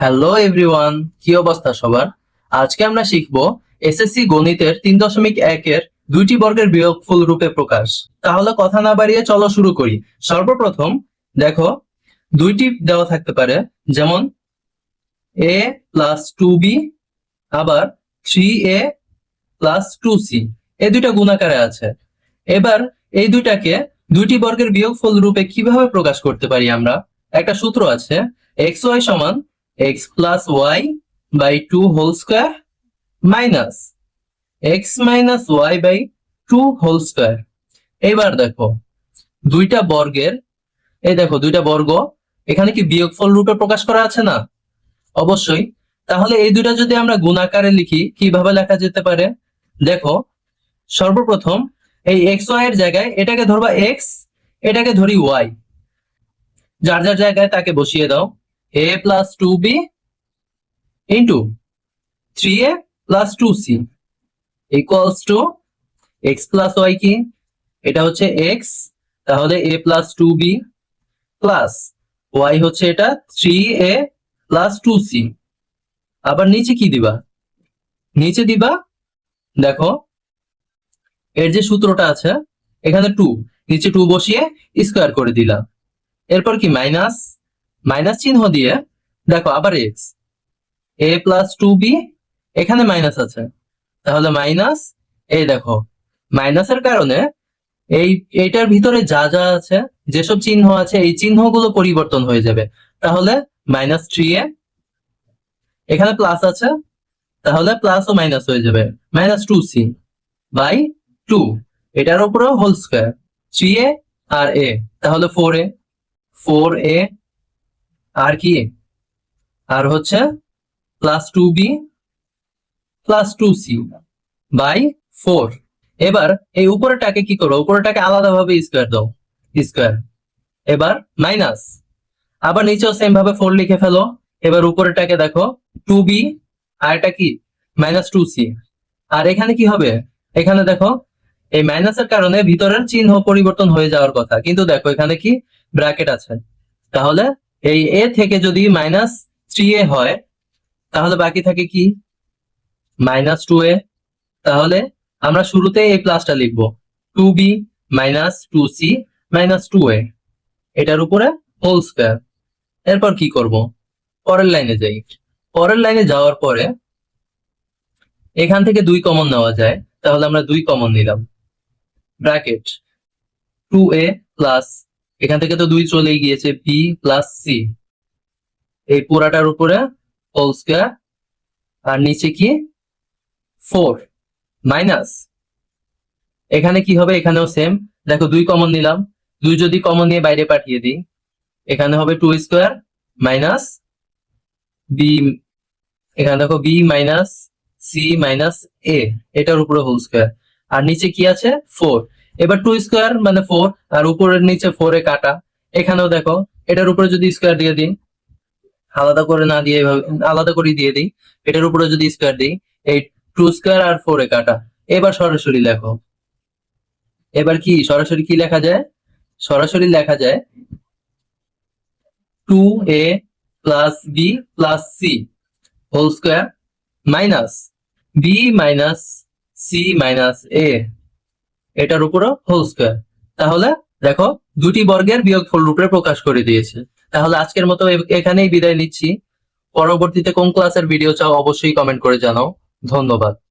Hello everyone কি অবস্থা সবার? আজকে আমরা শিখব এসএসসি গণিতের তিন দশমিক একের দুইটি বর্গের বিয়োগফল রূপে প্রকাশ। তাহলে কথা না বাড়িয়ে চলো শুরু করি। সর্বপ্রথম, দেখো, দুইটি দেওয়া থাকতে পারে, যেমন এ প্লাস টু বি আবার three a plus two c এই দুইটা গুণাকারে আছে। এবার এই দুইটাকে দুইটি বর্গের বিয়োগফল রূপে কীভাবে প্রকাশ করতে পারি আমরা? একটা সূত্র আছে এক্স ওয়াই সমান x plus y by two whole square minus x minus y by two whole square এবার দেখো, দুইটা বর্গের, এই দেখো দুইটা বর্গ, এখানে কি বিয়োগফল রূপে প্রকাশ করা আছে না? অবশ্যই। তাহলে এই দুইটা যদি আমরা গুণাকারে লিখি, কীভাবে লেখা যেতে পারে? দেখো, সর্বপ্রথম এই এক্স ওয়াই এর জায়গায় এটাকে ধরবা এক্স এটাকে ধরি ওয়াই যার যার জায়গায় তাকে বসিয়ে দাও। A plus 2b into 3a plus 2c equals to x plus y কি? এটা হচ্ছে x, তাহলে a plus 2b plus y হচ্ছে এটা 3a plus 2c আবার নিচে কি দিবা? নিচে দিবা, দেখো, এর যে সূত্রটা আছে, এখানে 2 নিচে 2 বসিয়ে স্কোয়ার করে দিলাম। এরপর কি? মাইনাস মাইনাস চিহ্ন দিয়ে, দেখো আবার x a plus two b এখানে মাইনাস আছে। তাহলে মাইনাস, এই দেখো, মাইনাসের কারণে এই, এইটার ভিতরে যা যা আছে, যেসব চিহ্ন আছে, এই চিহ্নগুলো পরিবর্তন হয়ে যাবে। তাহলে মাইনাস থ্রি এ, এখানে প্লাস আছে, তাহলে প্লাস ও মাইনাস হয়ে যাবে। Minus two c by two এটার উপরেও হোল স্কোয়ার থ্রি এ আর এ তাহলে ফোর এ ফোর এ আর কি? আর হচ্ছে plus two b plus two c by four এবার এই উপরেটাকে কি করো? উপরেটাকে আলাদাভাবে স্কোয়ার দাও স্কোয়ার এবার মাইনাস আবার নিচেও সেম ভাবে ফোর লিখে ফেলো। এবার উপরেটাকে দেখো টু বি আর এটা কি? মাইনাস টু সি আর এখানে কি হবে? এখানে দেখো, এই মাইনাসের কারণে ভিতরের চিহ্ন পরিবর্তন হয়ে যাওয়ার কথা। কিন্তু দেখো, এখানে কি? ব্র্যাকেট আছে। তাহলে এই এ থেকে যদি মাইনাস থ্রি এ হয়, তাহলে বাকি থাকে কি? মাইনাস টু এ তাহলে আমরা শুরুতে এই প্লাসটা লিখব। Two b minus two c minus two a এটার উপরে হোল স্কোয়ার এরপর কি করব? পরের লাইনে যাই। পরের লাইনে যাওয়ার পরে এখান থেকে দুই কমন নেওয়া যায়। তাহলে আমরা দুই কমন নিলাম। ব্র্যাকেট টু এ প্লাস এখান থেকে তো দুই চলেই গিয়েছে বি প্লাস সি এই পুরাটার উপরে হোল স্কোয়ার আর নিচে কি? ফোর মাইনাস এখানে কি হবে? এখানেও সেম দেখো, দুই কমন নিলাম। দুই যদি কমন নিয়ে বাইরে পাঠিয়ে দিই, এখানে হবে টু স্কোয়ার মাইনাস বি এখানে দেখো b minus c minus a এটার উপরে হোল স্কোয়ার আর নিচে কি আছে? ফোর এবার টু স্কোয়ার মানে ফোর আর উপরের নিচে ফোর এ কাটা। এখানেও দেখো, এটার উপরে যদি স্কোয়ার দিয়ে দিই, আলাদা করে না দিয়ে আলাদা করে দিয়ে দিই, এটার উপরে যদি স্কোয়ার দিই, এই টু স্কোয়ার আর ফোর এ কাটা। এবার সরাসরি লেখো। এবার কি, সরাসরি কি লেখা যায়? সরাসরি লেখা যায় two a plus b plus c whole square minus b minus c minus a এটার উপরও হোল স্কোয়ার তাহলে দেখো, দুটি বর্গের বিয়োগফল রূপে প্রকাশ করে দিয়েছে। তাহলে আজকের মতো এখানেই বিদায় নিচ্ছি। পরবর্তীতে কোন ক্লাসের ভিডিও চাও অবশ্যই কমেন্ট করে জানাও। ধন্যবাদ।